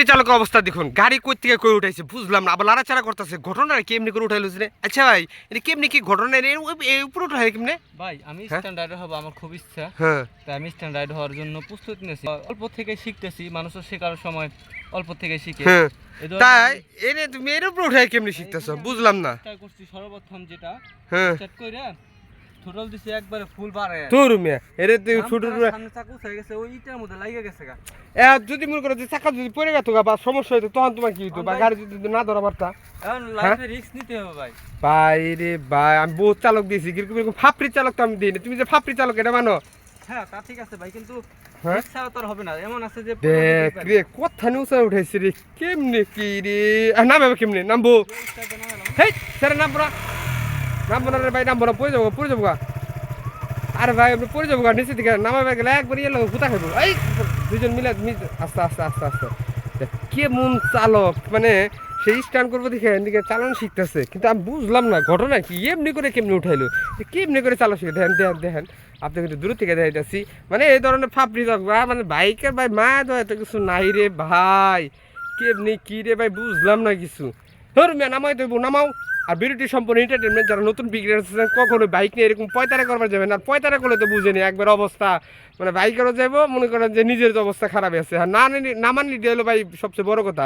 ফাপড়ি চালকের অবস্থা দেখুন। গাড়ি কই থেকে কই উঠাইছে বুঝলাম না। আবার লাড়াচাড়া করতেছে। ঘটনা কেমনি করে উঠাইলো রে? আচ্ছা ভাই এটা কেমনি কি ঘটনা উ- এই উপরে উঠাই কেমনে? ভাই আমি হ্যাঁ? স্ট্যান্ড রাইডার হব আমার খুব ইচ্ছা। হ্যাঁ। তাই আমি স্ট্যান্ড রাইড হওয়ার জন্য প্রস্তুতি নিয়েছি। অল্প থেকে শিখতেছি মানুষের শেখার সময় অল্প থেকে শিখে। হ্যাঁ। তাই এনে তুমি এর উপরে উঠাই কেমনি শিখতেছো? বুঝলাম না। চেষ্টা করছি সর্বপ্রথম যেটা। হ্যাঁ। কইরা দিছি একবারে ফুল বাড়ায় তোর মিয়া এরে তুই ছোট সামনে চাকু হয়ে গেছে মধ্যে গেছে গা। এ যদি মনে করো যে চাকা যদি পড়ে গেতো বা সমস্যা হইতো তখন তোমার কি হইতো? বা গাড়ি যদি না ধরা পারতা এখন লাইফে রিস্ক নিতে হবে ভাই। ভাই রে ভাই আমি বহুত চালক দিয়েছি কিন্তু এরকম ফাপড়ি চালক তো আমি দিইনি। তুমি যে ফাপড়ি চালক এটা মানো? হ্যাঁ তা ঠিক আছে ভাই কিন্তু হ্যাঁ? কথা নিউজ উঠাইছি রে কেমনে কি রে? নামবে কেমনে? নামবো? হেই স্যার নামবো না নামবো না রে ভাই নামবো না পড়ে যাব পড়ে যাব আরে ভাই আপনি পড়ে যাব নিচে দিকে নামাবে গেলে একবার ইয়ে লোক হুতা খাইবো? এই দুজন মিলে আস্তে আস্তে আস্তে আস্তে। দেখ, কেমন চালক মানে সেই স্ট্যান্ড করব দেখে এদিকে চালানো শিখতেছে কিন্তু আমি বুঝলাম না ঘটনা কি এমনি করে কেমনি উঠাইলো? কেমনি করে চালানো শিখে দেখেন দেখেন দেখেন আপনি কিন্তু দূর থেকে দেখাইতেছি। মানে এই ধরনের ফাপড়ি চালক মানে বাইকের ভাই মা তো এত কিছু নাই রে ভাই। কেমনি কি রে ভাই বুঝলাম না কিছু। ধর মিয়া, নামাই দেবো নামাও। আর বিরতি সম্পূর্ণ এন্টারটেনমেন্ট যারা নতুন বিক্রেতা আছেন কখনো বাইক নিয়ে এরকম পয়তারা করবার যাবে না। আর পয়তারা করলে তো বুঝেনি একবার অবস্থা মানে বাইকেরও যাব মনে করেন যে নিজের অবস্থা খারাপ আছে। আর না নামান নিতে হলো ভাই সবচেয়ে বড় কথা।